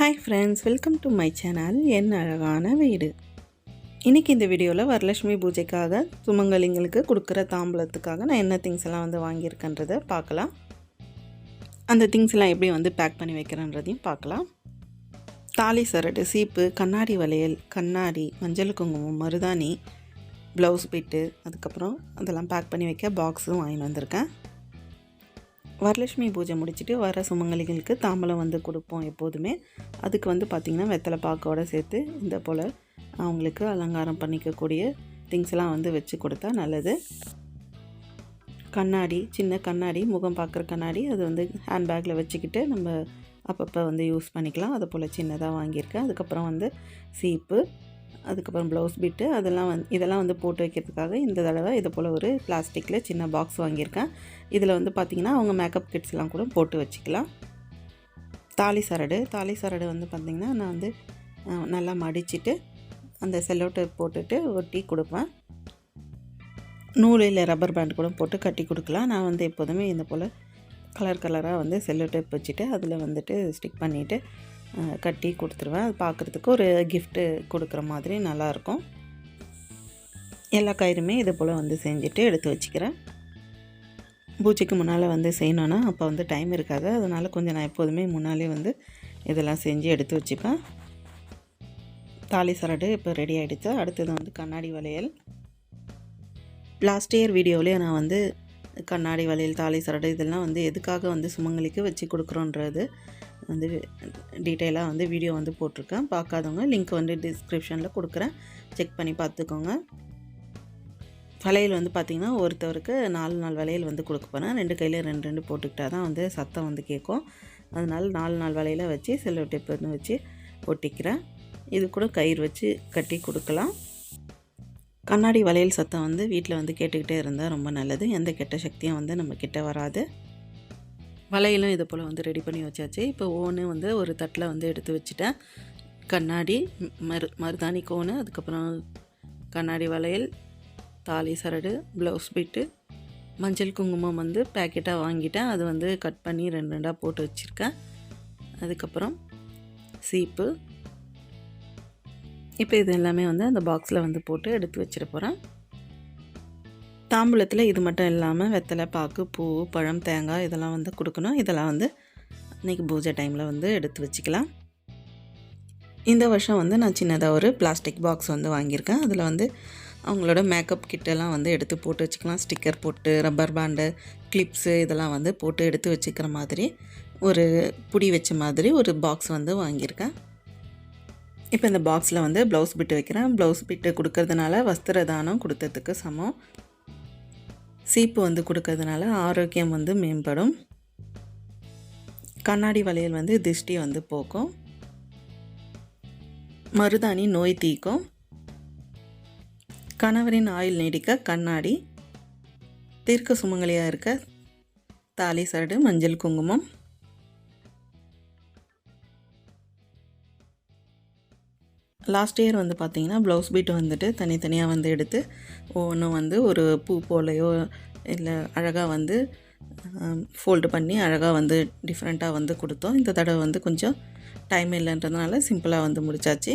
Hi friends welcome to my channel என் அழகான வீடு. இன்றைக்கி இந்த வீடியோவில் வரலட்சுமி பூஜைக்காக சுமங்கலிங்களுக்கு கொடுக்குற தாம்பூலத்துக்காக நான் என்ன திங்ஸ் எல்லாம் வந்து வாங்கியிருக்கேன்றதை பார்க்கலாம். அந்த திங்ஸ் எல்லாம் எப்படி வந்து பேக் பண்ணி வைக்கிறேன்றதையும் பார்க்கலாம். தாலி சரடு சீப்பு கண்ணாடி வளையல் கண்ணாடி மஞ்சள் குங்குமம் மருதாணி ப்ளவுஸ் பிட்டு அதுக்கப்புறம் அதெல்லாம் பேக் பண்ணி வைக்க பாக்ஸும் வாங்கிட்டு வந்திருக்கேன். வரலட்சுமி பூஜை முடிச்சுட்டு வர சுமங்கலிகளுக்கு தாம்பலம் வந்து கொடுப்போம் எப்போதுமே. அதுக்கு வந்து பார்த்திங்கன்னா வெத்தலை பாக்கோட சேர்த்து இந்த போல் அவங்களுக்கு அலங்காரம் பண்ணிக்கக்கூடிய திங்ஸ்லாம் வந்து வச்சு கொடுத்தா நல்லது. கண்ணாடி சின்ன கண்ணாடி முகம் பார்க்குற கண்ணாடி அது வந்து ஹேண்ட்பேக்கில் வச்சுக்கிட்டு நம்ம அப்பப்போ வந்து யூஸ் பண்ணிக்கலாம். அதை போல் சின்னதாக வாங்கியிருக்கேன். அதுக்கப்புறம் வந்து சீப்பு. அதுக்கப்புறம் ப்ளவுஸ் பிட்டு அதெல்லாம் வந்து இதெல்லாம் வந்து போட்டு வைக்கிறதுக்காக இந்த தடவை இது போல் ஒரு பிளாஸ்டிக்கில் சின்ன பாக்ஸ் வாங்கியிருக்கேன். இதில் வந்து பார்த்திங்கன்னா அவங்க மேக்கப் கிட்ஸ்லாம் கூட போட்டு வச்சுக்கலாம். தாலி சரடு தாலி சரடு வந்து பார்த்திங்கன்னா நான் வந்து நல்லா மடிச்சுட்டு அந்த செல்லோட்டை போட்டுட்டு ஒட்டி கொடுப்பேன். நூலில் ரப்பர் பேண்ட் கூட போட்டு கட்டி கொடுக்கலாம். நான் வந்து எப்போதுமே இந்த போல் கலர் கலராக வந்து செல்லோ டேப் வச்சுட்டு அதில் வந்துட்டு ஸ்டிக் பண்ணிவிட்டு கட்டி கொடுத்துருவேன். அது பார்க்குறதுக்கு ஒரு கிஃப்ட்டு கொடுக்குற மாதிரி நல்லாயிருக்கும். எல்லா கயிறுமே இது போல் வந்து செஞ்சுட்டு எடுத்து வச்சுக்கிறேன். பூஜைக்கு முன்னால் வந்து செய்யணுன்னா அப்போ வந்து டைம் இருக்காது. அதனால் கொஞ்சம் நான் எப்போதுமே முன்னாலே வந்து இதெல்லாம் செஞ்சு எடுத்து வச்சுப்பேன். தாலி சரடு இப்போ ரெடி ஆகிடுச்சு அடுத்தது வந்து கண்ணாடி வளையல். லாஸ்ட் இயர் வீடியோவிலே நான் வந்து கண்ணாடி வளையல் தாலி சரடு இதெல்லாம் வந்து எதுக்காக வந்து சுமங்கலிக்கு வச்சு கொடுக்குறோன்றது வந்து டீட்டெயிலாக வந்து வீடியோ வந்து போட்டிருக்கேன். பார்க்காதவங்க லிங்க் வந்து டிஸ்கிரிப்ஷனில் கொடுக்குறேன். செக் பண்ணி பார்த்துக்கோங்க. வளையல் வந்து பார்த்திங்கன்னா ஒருத்தவருக்கு நாலு நாள் வளையல் வந்து கொடுக்க போகிறேன் ரெண்டு கையில் ரெண்டு ரெண்டு போட்டுக்கிட்டா தான் வந்து சத்தம் வந்து கேட்கும். அதனால் நாலு நாள் வளையல வச்சு செல்லோ டேப் வந்து வச்சு ஒட்டிக்கிறேன். இது கூட கயிறு வச்சு கட்டி கொடுக்கலாம். கண்ணாடி வளையல் சத்தம் வந்து வீட்டில் வந்து கேட்டுக்கிட்டே இருந்தால் ரொம்ப நல்லது. எந்த கெட்ட சக்தியும் வந்து நம்ம கிட்டே வராது. வளையலும் இது போல் வந்து ரெடி பண்ணி வச்சாச்சு. இப்போ ஓனு வந்து ஒரு தட்டில் வந்து எடுத்து வச்சுட்டேன். கண்ணாடி மரு மருதாணி கோனு அதுக்கப்புறம் கண்ணாடி வளையல் தாலி சரடு ப்ளவுஸ் பிட்டு மஞ்சள் குங்குமம் வந்து பேக்கெட்டாக வாங்கிட்டேன். அது வந்து கட் பண்ணி ரெண்டு ரெண்டாக போட்டு வச்சுருக்கேன். அதுக்கப்புறம் சீப்பு. இப்போ இது எல்லாமே வந்து அந்த பாக்ஸில் வந்து போட்டு எடுத்து வச்சிட போகிறேன் தாம்பூலத்தில் இது மட்டும் இல்லாமல் வெத்தலை பாக்கு பூ பழம் தேங்காய் இதெல்லாம் வந்து கொடுக்கணும். இதெல்லாம் வந்து இன்றைக்கி பூஜை டைமில் வந்து எடுத்து வச்சுக்கலாம். இந்த வருஷம் வந்து நான் சின்னதாக ஒரு பிளாஸ்டிக் பாக்ஸ் வந்து வாங்கியிருக்கேன். அதில் வந்து அவங்களோட மேக்கப் கிட்டெல்லாம் வந்து எடுத்து போட்டு வச்சுக்கலாம். ஸ்டிக்கர் போட்டு ரப்பர் பேண்டு கிளிப்ஸு இதெல்லாம் வந்து போட்டு எடுத்து வச்சுக்கிற மாதிரி ஒரு புடி வச்ச மாதிரி ஒரு பாக்ஸ் வந்து வாங்கியிருக்கேன். இப்போ இந்த பாக்ஸில் வந்து ப்ளவுஸ் பிட்டு வைக்கிறேன். ப்ளவுஸ் பிட்டு கொடுக்கறதுனால வஸ்திர தானம் கொடுத்ததுக்கு சமம். சீப்பு வந்து கொடுக்கறதுனால ஆரோக்கியம் வந்து மேம்படும். கண்ணாடி வளையல் வந்து திருஷ்டி வந்து போக்கும். மருதாணி நோய் தீக்கும். கணவரின் ஆயுள் நீடிக்க கண்ணாடி. தீர்க்க சுமங்கலியாக இருக்க தாலி சரடு மஞ்சள் குங்குமம். லாஸ்ட் இயர் வந்து பார்த்தீங்கன்னா ப்ளவுஸ் பீட் வந்துட்டு தனித்தனியாக வந்து எடுத்து ஒவ்வொன்றும் வந்து ஒரு பூ போலையோ இல்லை அழகாக வந்து ஃபோல்டு பண்ணி அழகாக வந்து டிஃப்ரெண்ட்டாக வந்து கொடுத்தோம். இந்த தடவை வந்து கொஞ்சம் டைம் இல்லைன்றதுனால சிம்பிளாக வந்து முடிச்சாச்சு.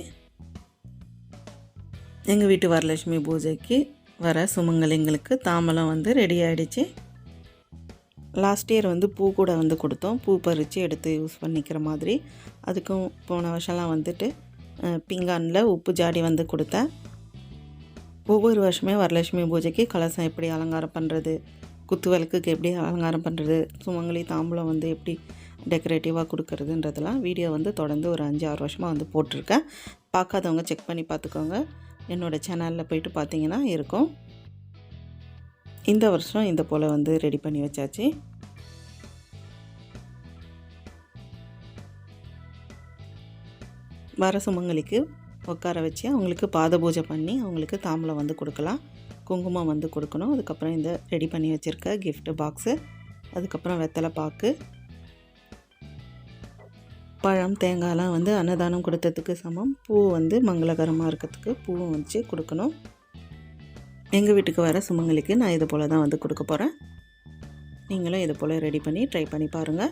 எங்கள் வீட்டு வரலட்சுமி பூஜைக்கு வர சுமங்கலிங்களுக்கு தாம்பலம் வந்து ரெடி ஆகிடுச்சு லாஸ்ட் இயர் வந்து பூ கூட வந்து கொடுத்தோம். பூ பறித்து எடுத்து யூஸ் பண்ணிக்கிற மாதிரி. அதுக்கும் போன வருஷம்லாம் வந்துட்டு பிங்கானில் உப்பு ஜாடி வந்து கொடுத்தேன். ஒவ்வொரு வருஷமே வரலட்சுமி பூஜைக்கு கலசம் எப்படி அலங்காரம் பண்ணுறது குத்து விளக்குக்கு எப்படி அலங்காரம் பண்ணுறது சுமங்கலி தாம்பூலம் வந்து எப்படி டெக்கரேட்டிவாக கொடுக்கறதுன்றதெல்லாம் வீடியோ வந்து தொடர்ந்து ஒரு அஞ்சு ஆறு வருஷமாக வந்து போட்டிருக்கேன். பார்க்காதவங்க செக் பண்ணி பார்த்துக்கோங்க. என்னோடய சேனலில் போயிட்டு பார்த்தீங்கன்னா இருக்கும். இந்த வருஷம் இந்த போல் வந்து ரெடி பண்ணி வச்சாச்சு. வர சுமங்கலிக்கு உட்கார வச்சு அவங்களுக்கு பாத பூஜை பண்ணி அவங்களுக்கு தாம்பலம் வந்து கொடுக்கலாம். குங்குமம் வந்து கொடுக்கணும். அதுக்கப்புறம் இந்த ரெடி பண்ணி வச்சுருக்க கிஃப்ட் பாக்ஸு அதுக்கப்புறம் வெத்தலை பாக்கு பழம் தேங்காய்லாம் வந்து அன்னதானம் கொடுத்ததுக்கு சமம். பூ வந்து மங்களகரமாக இருக்கிறதுக்கு பூவும் வச்சு கொடுக்கணும். எங்கள் வீட்டுக்கு வர சுமங்கலிக்கு நான் இது போல் தான் வந்து கொடுக்க போகிறேன் நீங்களும் இது போல் ரெடி பண்ணி ட்ரை பண்ணி பாருங்கள்